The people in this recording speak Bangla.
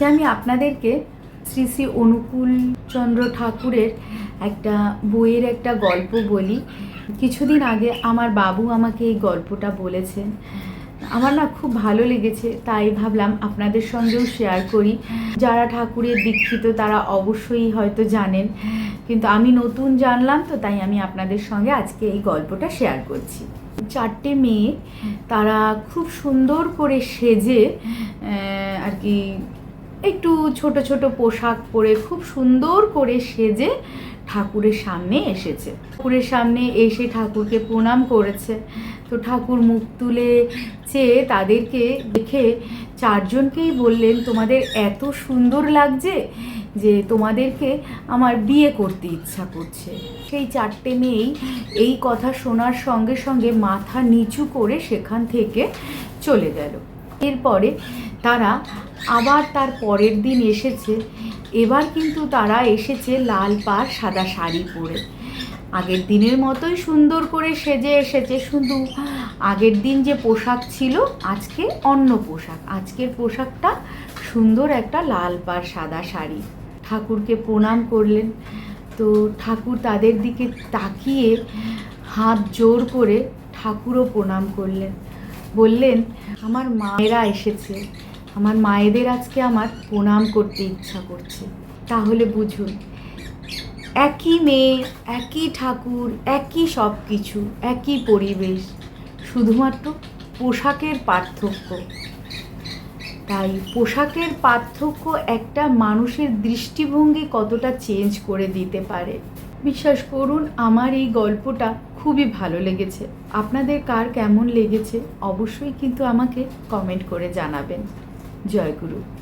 আজকে আমি আপনাদেরকে শ্রী শ্রী অনুকূল চন্দ্র ঠাকুরের একটা বইয়ের একটা গল্প বলি। কিছুদিন আগে আমার বাবু আমাকে এই গল্পটা বলেছেন। আমার না খুব ভালো লেগেছে, তাই ভাবলাম আপনাদের সঙ্গেও শেয়ার করি। যারা ঠাকুরের দীক্ষিত, তারা অবশ্যই হয়তো জানেন। কিন্তু আমি নতুন জানলাম, তো তাই আমি আপনাদের সঙ্গে আজকে এই গল্পটা শেয়ার করছি। চারটে মেয়ে, তারা খুব সুন্দর করে সেজে আর কি একটু ছোট ছোট পোশাক পরে খুব সুন্দর করে সেজে ঠাকুরের সামনে এসেছে। ঠাকুরের সামনে এসে ঠাকুরকে প্রণাম করেছে। তো ঠাকুর মুখ তুলে চেয়ে তাদেরকে দেখে চারজনকেই বললেন, তোমাদের এত সুন্দর লাগছে যে তোমাদেরকে আমার বিয়ে করতে ইচ্ছা করছে। সেই চারটে মেয়েই এই কথা শোনার সঙ্গে সঙ্গে মাথা নিচু করে সেখান থেকে চলে গেল। এরপরে তারা আবার তার পরের দিন এসেছে। এবার কিন্তু তারা এসেছে লাল পাড় সাদা শাড়ি পরে। আগের দিনের মতোই সুন্দর করে সেজে এসেছে শুধু। আগের দিন যে পোশাক ছিল, আজকে অন্য পোশাক। আজকের পোশাকটা সুন্দর একটা লাল পাড় সাদা শাড়ি। ঠাকুরকে প্রণাম করলেন। তো ঠাকুর তাদের দিকে তাকিয়ে হাত জোর করে ঠাকুরও প্রণাম করলেন। বললেন, আমার মায়েরা এসেছে। আমার মায়েদের আজকে আমার প্রণাম করতে ইচ্ছা করছে। তাহলে বুঝুন, একই মেয়ে, একই ঠাকুর, একই সব কিছু একই পরিবেশ, শুধুমাত্র পোশাকের পার্থক্য। তাই পোশাকের পার্থক্য একটা মানুষের দৃষ্টিভঙ্গি কতটা চেঞ্জ করে দিতে পারে? বিশ্বাস করুন, আমার এই গল্পটা খুবই ভালো লেগেছে। আপনাদের কার কেমন লেগেছে, অবশ্যই কিন্তু আমাকে কমেন্ট করে জানাবেন। जय गुरु।